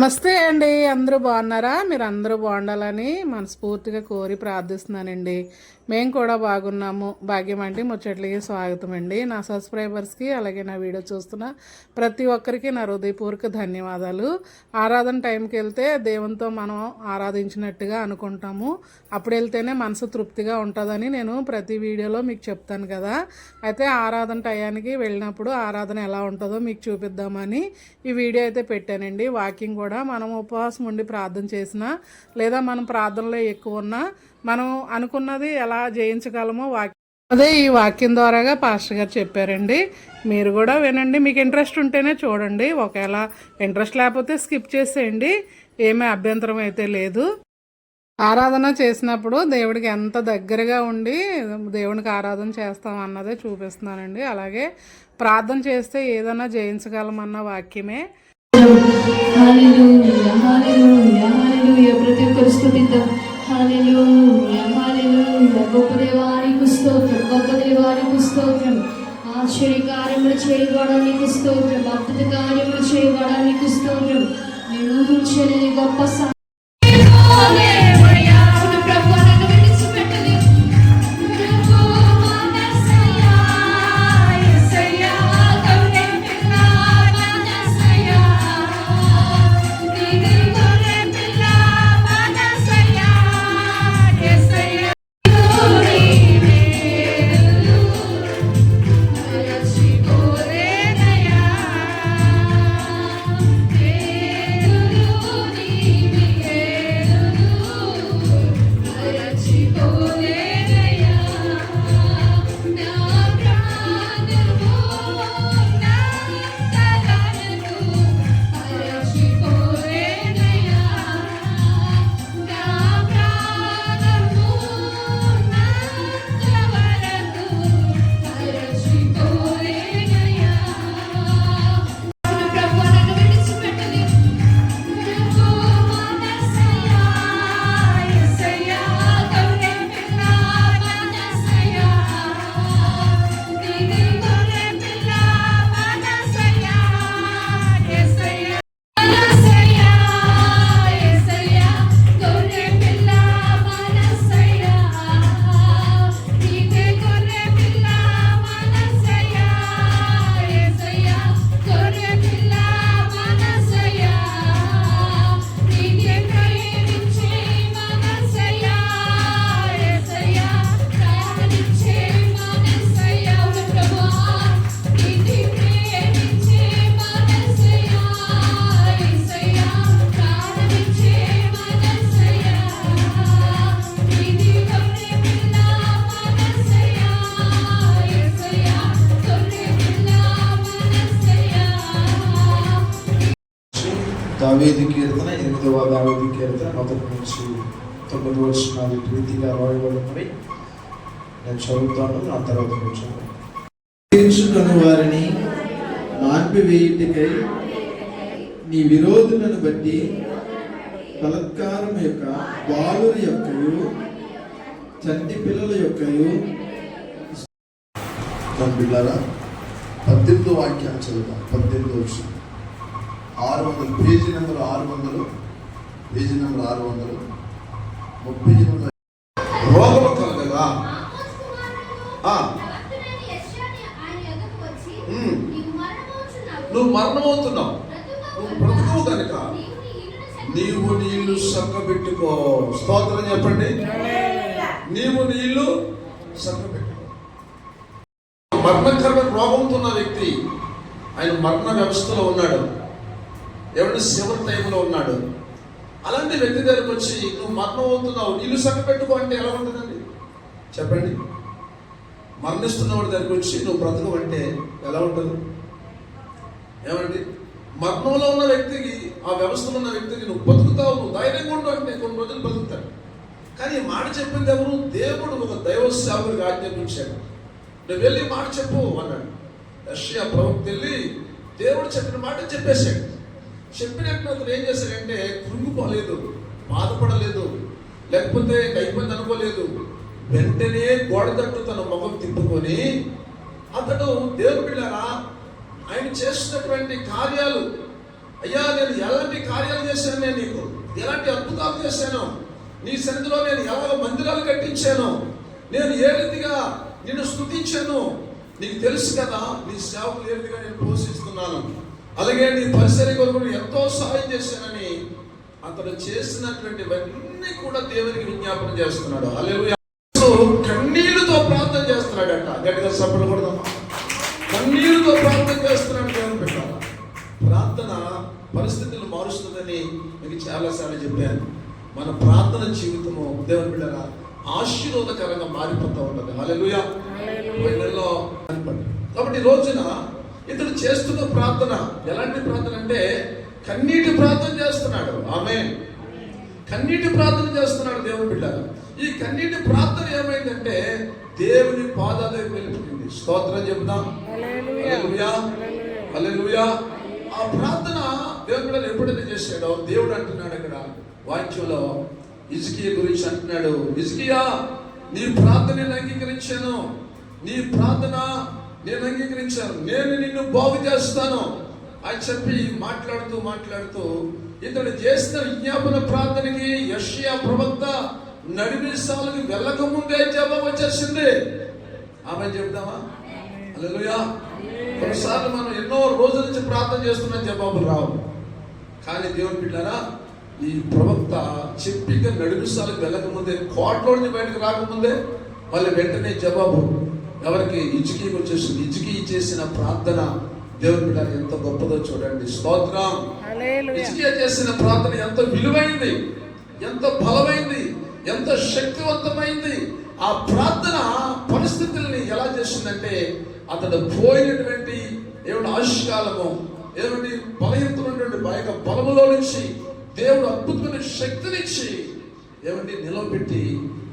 నమస్తే అండి అందరూ బాగున్నారా? మీరు అందరూ బాగుండాలని మనస్ఫూర్తిగా కోరి ప్రార్థిస్తున్నానండి. మేము కూడా బాగున్నాము. భాగ్యం అంటే ముచ్చట్లకి స్వాగతం అండి. నా సబ్స్క్రైబర్స్కి అలాగే నా వీడియో చూస్తున్న ప్రతి ఒక్కరికి నా హృదయపూర్వక ధన్యవాదాలు. ఆరాధన టైంకి వెళ్తే దేవునితో మనం ఆరాధించినట్టుగా అనుకుంటాము. అప్పుడు వెళ్తేనే మనసు తృప్తిగా ఉంటుందని నేను ప్రతి వీడియోలో మీకు చెప్తాను కదా. అయితే ఆరాధన టయానికి వెళ్ళినప్పుడు ఆరాధన ఎలా ఉంటుందో మీకు చూపిద్దామని ఈ వీడియో అయితే పెట్టానండి. వాకింగ్ కూడా మనం ఉపవాసం ఉండి ప్రార్థన చేసినా లేదా మనం ప్రార్థనలో ఎక్కువ ఉన్నా మనం అనుకున్నది ఎలా జయించగలమో వాక్యం అదే ఈ వాక్యం ద్వారాగా పాస్టర్ గారు చెప్పారండి. మీరు కూడా వినండి. మీకు ఇంట్రెస్ట్ ఉంటేనే చూడండి. ఒకవేళ ఇంట్రెస్ట్ లేకపోతే స్కిప్ చేసేయండి. ఏమీ అభ్యంతరం అయితే లేదు. ఆరాధన చేసినప్పుడు దేవుడికి ఎంత దగ్గరగా ఉండి దేవునికి ఆరాధన చేస్తాం అన్నదే చూపిస్తున్నానండి. అలాగే ప్రార్థన చేస్తే ఏదైనా జయించగలమన్న వాక్యమే. హల్లెలూయా హల్లెలూయా హల్లెలూయా. ప్రతి ఒక్కరు స్తుతిద్దాం గొప్ప దేవానికి స్తోత్రం గొప్ప దేవానికి స్తోత్రం. ఆశ్చర్య కార్యములు చేయబడానికి స్తోత్రం అద్భుత కార్యములు చేయబడానికి స్తోత్రం. నేను ఊహించలేని గొప్ప దావేది కీర్తన ఎనిమిదవ దావేది కీర్తన మొదటి నుంచి తొమ్మిది వచ్చినాలు రీతిగా రాయబడి నేను చదువుతాను నా తర్వాత మీరు చదువు వారిని మాన్పివేయుటికై నీ విరోధులను బట్టి బలత్కారం యొక్క బాలుల యొక్క చంటి పిల్లల యొక్క బిడ్డారా పద్దెనిమిది వాక్యాలు చదువుతాం పద్దెనిమిది వచ్చిన ఆరు వందలు పేజీ నెంబర్ ఆరు వందలు పేజీ నెంబర్ ఆరు వందలు ముప్పై ఎనిమిది రోగము కలగగా నువ్వు మరణమవుతున్నావు. నువ్వు బ్రతకవు కనుక. నీవు నీళ్ళు సక్కబెట్టుకో. స్తోత్రం చెప్పండి. నీవు నీళ్ళు సక్కబెట్టుకో. మరణకరమైన రోగంతో ఉన్న వ్యక్తి ఆయన మరణ వ్యవస్థలో ఉన్నాడు. ఎవరి శివరి టైంలో ఉన్నాడు? అలాంటి వ్యక్తి దగ్గరకు వచ్చి నువ్వు మరణం అవుతున్నావు నీళ్ళు సగపెట్టుకో అంటే ఎలా ఉంటుందండి? చెప్పండి. మరణిస్తున్నవాడి దగ్గరకు వచ్చి నువ్వు బ్రతకవు అంటే ఎలా ఉంటుంది? ఏమండి? మరణంలో ఉన్న వ్యక్తికి ఆ వ్యవస్థలో ఉన్న వ్యక్తికి నువ్వు బతుకుతావు నువ్వు ధైర్యంగా ఉండవు అంటే కొన్ని రోజులు బతుకుతాడు కానీ మాట చెప్పింది ఎవరు? దేవుడు ఒక దైవ సేవకుడికి ఆజ్ఞాపించాడు. నువ్వు వెళ్ళి మాట చెప్పు అన్నాడు. రష్యా ప్రవక్త వెళ్ళి దేవుడు చెప్పిన మాట చెప్పేశాడు. చెప్పినట్టు అతను ఏం చేశాడంటే కృంగిపోలేదు బాధపడలేదు లేకపోతే అయిపోయింది అనుకోలేదు. వెంటనే గోడ తట్టు తన ముఖం తిప్పుకొని అతడు దేవుడు బిళ్ళారా ఆయన చేస్తున్నటువంటి కార్యాలు అయ్యా నేను ఎలాంటి కార్యాలు చేశాను నేను నీకు? ఎలాంటి అద్భుతాలు చేశాను? నీ సన్నిధిలో నేను ఎలా మందిరాలు కట్టించాను? నేను ఏ రీతిగా నిన్ను స్థుతించాను? నీకు తెలుసు కదా నీ సేవకులు ఏ రీతిగా నేను పోషిస్తున్నాను అలాగే నీ పరిసర కొరకు ఎంతో సహాయం చేశానని అతడు చేసినటువంటివన్నీ కూడా దేవునికి విజ్ఞాపన చేస్తున్నాడు. అలెలుయా కన్నీళ్ళతో ప్రార్థన చేస్తున్నాడట. గట్టిగా సభలు కూడా కన్నీళ్ళతో ప్రార్థన చేస్తున్నాడు దేవుని పెట్టాల ప్రార్థన పరిస్థితులు మారుస్తుందని మీకు చాలాసార్లు చెప్పాను. మన ప్రార్థన జీవితము దేవుని బిడ్డగా ఆశీర్వాదకరంగా మారిపోతూ ఉంటుంది. నెలలో. కాబట్టి ఈ రోజున ఇతడు చేస్తున్న ప్రార్థన ఎలాంటి ప్రార్థన అంటే కన్నీటి ప్రార్థన చేస్తున్నాడు. ఆమె కన్నీటి ప్రార్థన చేస్తున్నాడు దేవుని బిడ్డ ఈ కన్నీటి ప్రార్థన ఏమైందంటే దేవుని పాదాల దగ్గర వెళ్ళిపోయింది స్తోత్రం చెబుదాం ఆ ప్రార్థన దేవుని బిడ్డలు ఎప్పుడైతే చేశాడో దేవుడు అంటున్నాడు అక్కడ వాక్యంలో ఇజ్కియా గురించి అంటున్నాడు ఇజ్కియా నీ ప్రార్థన అంగీకరించాను. నీ ప్రార్థన నేను అంగీకరించాను. నేను నిన్ను బాగు చేస్తాను అని చెప్పి మాట్లాడుతూ మాట్లాడుతూ ఇతడు చేసిన విజ్ఞాపన ప్రార్థనకి యష్యా ప్రవక్త నడిమిసాలకు వెళ్ళక ముందే జవాబు వచ్చేసింది. ఆమె చెప్దామా అలలుయా కొన్నిసార్లు మనం ఎన్నో రోజుల నుంచి ప్రార్థన చేస్తున్నాం జవాబులు రావు. కానీ దేవుని బిడ్డారా ఈ ప్రవక్త చెప్పిక నడిమిసాలకు వెళ్ళకముందే కోటలో నుంచి బయటకు రాకముందే మళ్ళీ వెంటనే జవాబు ఎవరికి ఇజ్కి వచ్చేసింది ఇజ్కి చేసిన ప్రార్థన దేవుని బిడ్డ ఎంత గొప్పదో చూడండి. స్తోత్రం. ఇజ్కియా చేసిన ప్రార్థన ఎంత విలువైంది? ఎంత బలమైంది? ఎంత శక్తివంతమైంది? ఆ ప్రార్థన పరిస్థితుల్ని ఎలా చేసిందంటే అతడు పోయినటువంటి ఏమిటి ఆయుష్కాలము ఏమిటి బలహీనమైనటువంటి భయక బలములో నుంచి దేవుడు అద్భుతమైన శక్తినిచ్చి ఏమంటే నిలబెట్టి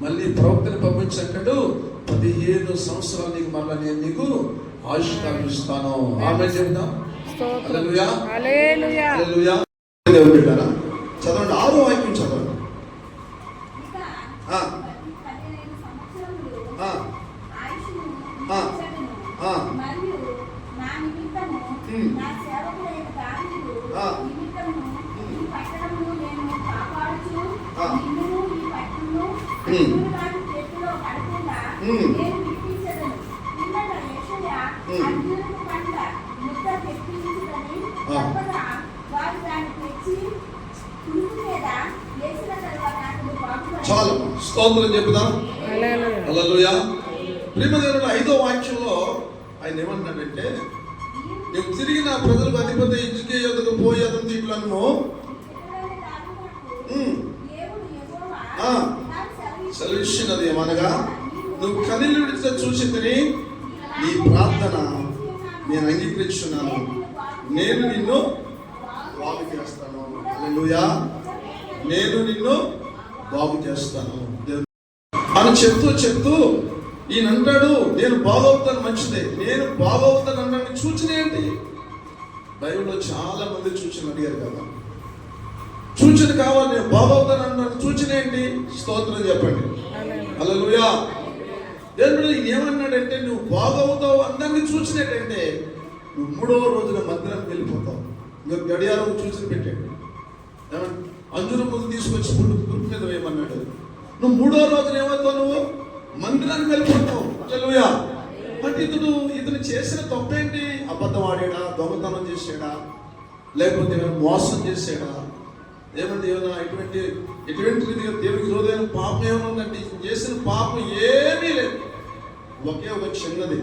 మళ్ళీ ప్రవక్తని పంపించాడు పదిహేను సంవత్సరాలు నీకు మళ్ళీ నేను నీకు ఆయుష్కాలం ఇస్తాను. ఆమె చెప్దాం హల్లెలూయా. హల్లెలూయా. హల్లెలూయా. దేవుడు బిడ్డారా చదవండి. ఆరో వాక్యం చదవండి. ఆ, ఆ, ఆ, ఆ. ఉమ్. ఆ. ఆ. ఉమ్. ఉమ్. ఆ. చాలు. స్తోత్రం హల్లెలూయా. ప్రేమదేవుడు ఐదో వాక్యంలో ఆయన ఏమన్నాడంటే నువ్వు తిరిగి నా ప్రజలకు అధిపతి ఇచ్చుకే ఎదుగు పోయి అతను ఉమ్. ఆ. సెలవిచ్చినది ఏమనగా నువ్వు కన్నీళ్ళు విడితే చూసి తిని నీ ప్రార్థన నేను అంగీకరిస్తున్నాను నేను నిన్ను బాగు చేస్తాను. హల్లెలూయా. నేను నిన్ను బాగు చేస్తాను. అని చెప్తూ చెప్తూ ఈయన అంటాడు నేను బాగవుతాను మంచిదే. నేను బాగవుతాను అన్నాడు. సూచన ఏంటి? బైబిల్లో చాలా మంది సూచన అడిగారు కదా. సూచన కావాలి నేను బాగవుతాను అన్నాడు. సూచన ఏంటి? స్తోత్రం చెప్పండి. అలలుయా దేవుడు ఏమన్నాడంటే నువ్వు బాగవుతావు అందరినీ చూసినట్టంటే నువ్వు మూడవ రోజున మందిరం వెళ్ళిపోతావు. ఇంకా గడియారం చూసి పెట్టాడు. అంజున ముందు తీసుకొచ్చి పుట్టు గుర్తు మీద వేయమన్నాడు. నువ్వు మూడో రోజున ఏమవుతావు నువ్వు? మందిరానికి వెళ్ళిపోతావు. హల్లెలూయా. అంటే ఇతడు ఇతను చేసిన తప్పేంటి? అబద్ధం ఆడాడా? దొంగతనం చేసాడా లేకపోతే ఏమైనా మోసం చేసాడా ఏమంటే ఏమైనా ఎటువంటి ఎటువంటి రీతిగా దేవునికి విరోధమైన పాపం ఏమైనా ఉందంటే చేసిన పాపం ఏమీ లేదు. ఒకే ఒక చిన్నది.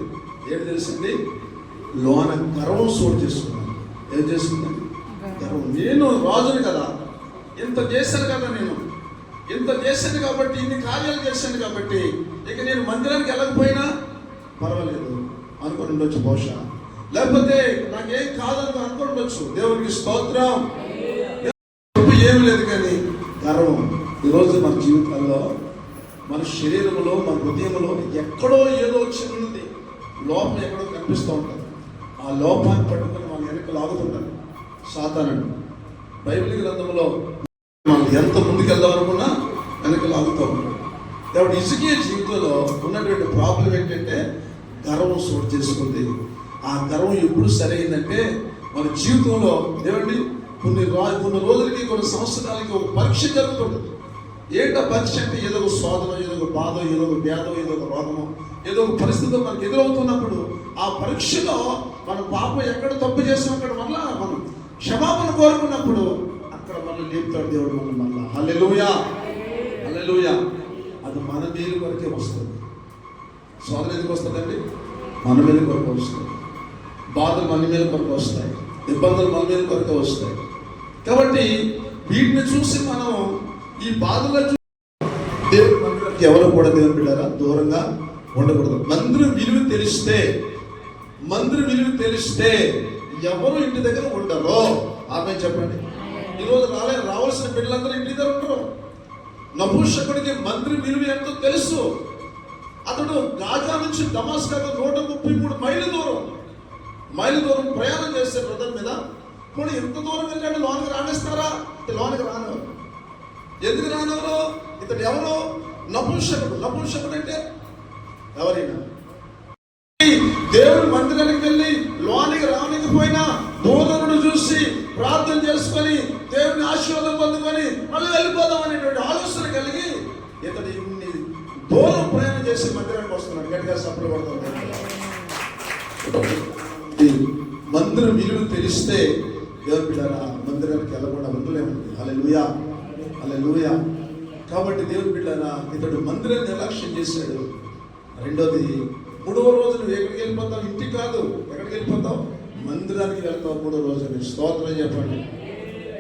ఏంటి తెలిసింది లోన గర్వం సోటు చేసుకున్నాను. ఏం చేసుకున్నాను గర్వం. నేను రాజుని కదా. ఇంత చేశాను కదా నేను. ఇంత చేశాను కాబట్టి ఇన్ని కార్యాలు చేశాను కాబట్టి ఇక నేను మందిరానికి వెళ్ళకపోయినా పర్వాలేదు. అనుకుని ఉండొచ్చు బహుశా. లేకపోతే నాకేం కాదని అనుకుని ఉండొచ్చు. దేవునికి స్తోత్రం. ఏమి లేదు కానీ గర్వం. ఈరోజు మన జీవితాల్లో మన శరీరంలో మన హృదయంలో ఎక్కడో ఏదో చిన్నది లోపం ఎక్కడో కనిపిస్తూ ఉంటుంది. ఆ లోపాన్ని పట్టుకుని మన వెనక లాగుతుంటారు. సాధారణ బైబిల్ గ్రంథంలో మనం ఎంత ముందుకెళ్దామనుకున్నా వెళ్దాం వెనక లాగుతూ ఉంటాం కాబట్టి ఇసుకే జీవితంలో ఉన్నటువంటి ప్రాబ్లం ఏంటంటే గర్వం సోటు చేసుకుంది. ఆ గర్వం ఎప్పుడు సరైందంటే మన జీవితంలో ఏమండి? కొన్ని రా కొన్ని రోజులకి కొన్ని సంవత్సరాలకి ఒక పరీక్ష జరుగుతుంటుంది ఏంటో పరీక్ష అంటే ఏదో ఒక శోధన ఏదో ఒక బాధ ఏదో ఒక వ్యాధో ఏదో ఒక రోగము ఏదో ఒక పరిస్థితి మనకు ఎదురవుతున్నప్పుడు ఆ పరీక్షలో మన పాపం ఎక్కడ తప్పు చేసాం అక్కడ మళ్ళా మనం క్షమాపణ కోరుకున్నప్పుడు అక్కడ మళ్ళీ లేపుతాడు దేవుడు మనం మళ్ళా హల్లెలుయా. హల్లెలుయా. అది మన మేలు కొరకే వస్తుంది. శోధన ఎందుకు వస్తుందండి? మన మీద కొరకు వస్తుంది. బాధలు మన మీద కొరకు వస్తాయి. ఇబ్బందులు మన మీద కొరకు వస్తాయి. కాబట్టి వీటిని చూసి మనం ఈ బాధలు దేవుడు దేవుడి మందిరానికి ఎవరు కూడా దేవుని బిడ్డారా దూరంగా ఉండకూడదు. మందిరం విలువ తెలిస్తే మందిర విలువ తెలిస్తే ఎవరు ఇంటి దగ్గర ఉండరో. ఆమె చెప్పండి. ఈరోజు రాలే రావాల్సిన బిడ్డలందరూ ఇంటి దగ్గర ఉంటారు నపుంసకుడికి మంత్రి విలువ ఎంతో తెలుసు. అతడు గాజా నుంచి దమాస్కాకు నూట ముప్పై మూడు మైళ్ళ దూరం. మైలు దూరం ప్రయాణం చేస్తే రథం మీద. కూడా ఎంత దూరం వెళ్ళాడు? లోనికి రాణిస్తారా? లోనికి రాను. ఎందుకు రానవరు ఇతడు ఎవరు? నపుంసకుడు. నపుంసకుడు అంటే ఎవరైనా. దేవుడు మందిరానికి వెళ్ళి లోనికి రానికి పోయినా దూతనుడు చూసి ప్రార్థన చేసుకొని దేవుని ఆశీర్వాదం పొందుకొని మళ్ళీ వెళ్ళిపోదాం అనేటువంటి ఆలోచన కలిగి ఇతడు ఇన్ని దూరం ప్రయాణం చేసి మందిరానికి వస్తున్నాడు. గట్టిగా సప్పుడు పడుతుంది మందిరం విలువ తెలిస్తే దేవుడు బిడ్డారా మందిరానికి వెళ్ళకుండా ఉండలేమండి. అలా లూయా అలా లూయ కాబట్టి దేవుని బిడ్డ ఇతడు మందిరాన్ని నిర్లక్ష్యం చేశాడు. రెండోది మూడవ రోజు నువ్వు ఎక్కడికి వెళ్ళిపోతావు? ఇంటికి కాదు. ఎక్కడికి వెళ్ళిపోతావు? మందిరానికి వెళ్తావు మూడో రోజు నేను స్తోత్రం చెప్పండి.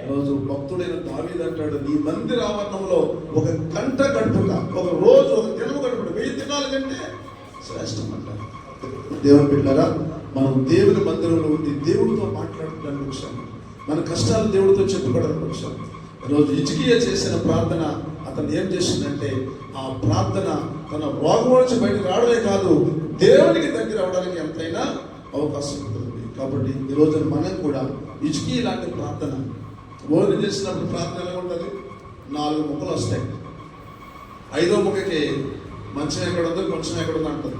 రోజు భక్తుడైన దావీద్ అంటాడు నీ మందిర ఆవరణంలో ఒక గంట గడుపుక ఒక రోజు ఒక తెలుగు గడుపుడు వెయ్యి దినాల కంటే శ్రేష్టం అంటారు దేవుని బిడ్డారా మనం దేవుని మందిరంలో ఉండి దేవుడితో మాట్లాడడానికి వచ్చాము. మన కష్టాలు దేవుడితో చెప్పుకోవడానికి వచ్చాము. రోజు ఇచికియ చేసిన ప్రార్థన అతను ఏం చేసిందంటే ఆ ప్రార్థన తన రోగం నుంచి బయటకు రావడమే కాదు దేవునికి దగ్గర అవడానికి ఎంతైనా అవకాశం ఉంటుంది. కాబట్టి ఈ రోజున మనం కూడా ఇచికి లాంటి ప్రార్థన భోజనం చేసినప్పుడు ప్రార్థన ఎలా ఉంటుంది? నాలుగు ముక్కలు వస్తాయి. ఐదో ముక్కకి మంచం ఎక్కడ ఉందో కొంచెం ఎక్కడ ఉందో అంటుంది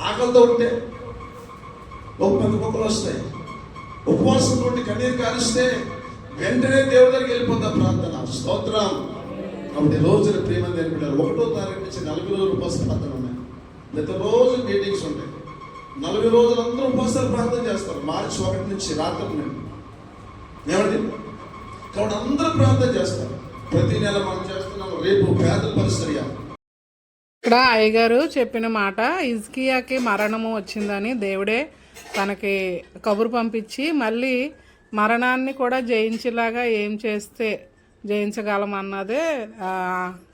ఆకలితో ఉంటే ఒక పది ముక్కలు వస్తాయి. ఉపవాసం నుండి కన్నీరు కారిస్తే వెంటనే దేవుడి దగ్గరికి వెళ్ళిపోతా ప్రార్థన. స్తోత్రం. కాబట్టి ఈ ప్రేమ నేర్పడారు ఒకటో తారీఖు నుంచి నలభై రోజులు ఉపవాస ప్రార్థన ఉన్నాయి. ప్రతి రోజు మీటింగ్స్ ఉంటాయి. నలభై రోజులు అందరూ ఉపవాసాలు ప్రార్థన చేస్తారు. మార్చి ఒకటి నుంచి రాత్రి నుండి ఏమండి? కాబట్టి అందరూ ప్రార్థన చేస్తారు. ప్రతి నెల మనం చేస్తున్నాం రేపు పేదల పరిస్థితి ఇక్కడ అయ్యగారు చెప్పిన మాట ఇజ్కియాకి మరణము వచ్చిందని దేవుడే తనకి కబురు పంపించి మళ్ళీ మరణాన్ని కూడా జయించేలాగా ఏం చేస్తే జయించగలం అన్నదే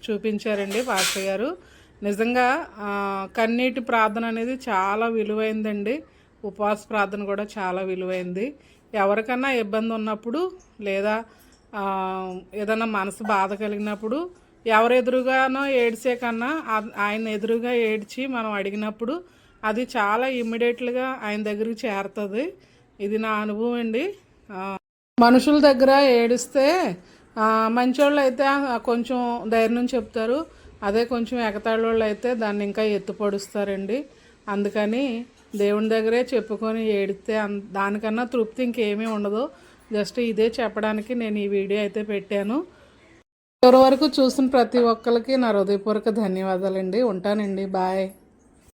చూపించారండి పాస్టర్ గారు. నిజంగా కన్నీటి ప్రార్థన అనేది చాలా విలువైందండి. ఉపవాస ప్రార్థన కూడా చాలా విలువైంది. ఎవరికన్నా ఇబ్బంది ఉన్నప్పుడు లేదా ఏదైనా మనసు బాధ కలిగినప్పుడు ఎవరు ఎదురుగానో ఏడ్చే కన్నా ఆయన ఎదురుగా ఏడ్చి మనం అడిగినప్పుడు అది చాలా ఇమ్మీడియట్లుగా ఆయన దగ్గరికి చేరుతుంది. ఇది నా అనుభవం అండి. మనుషుల దగ్గర ఏడిస్తే మంచోళ్ళు అయితే కొంచెం ధైర్యం చెప్తారు. అదే కొంచెం ఎగతాళోళ్ళు అయితే దాన్ని ఇంకా ఎత్తుపడుస్తారండి. అందుకని దేవుని దగ్గరే చెప్పుకొని ఏడితే అన్- దానికన్నా తృప్తి ఇంకేమీ ఉండదు. జస్ట్ ఇదే చెప్పడానికి నేను ఈ వీడియో అయితే పెట్టాను. చివరి వరకు చూసిన ప్రతి ఒక్కరికి నా హృదయపూర్వక ధన్యవాదాలండి. ఉంటానండి. బాయ్.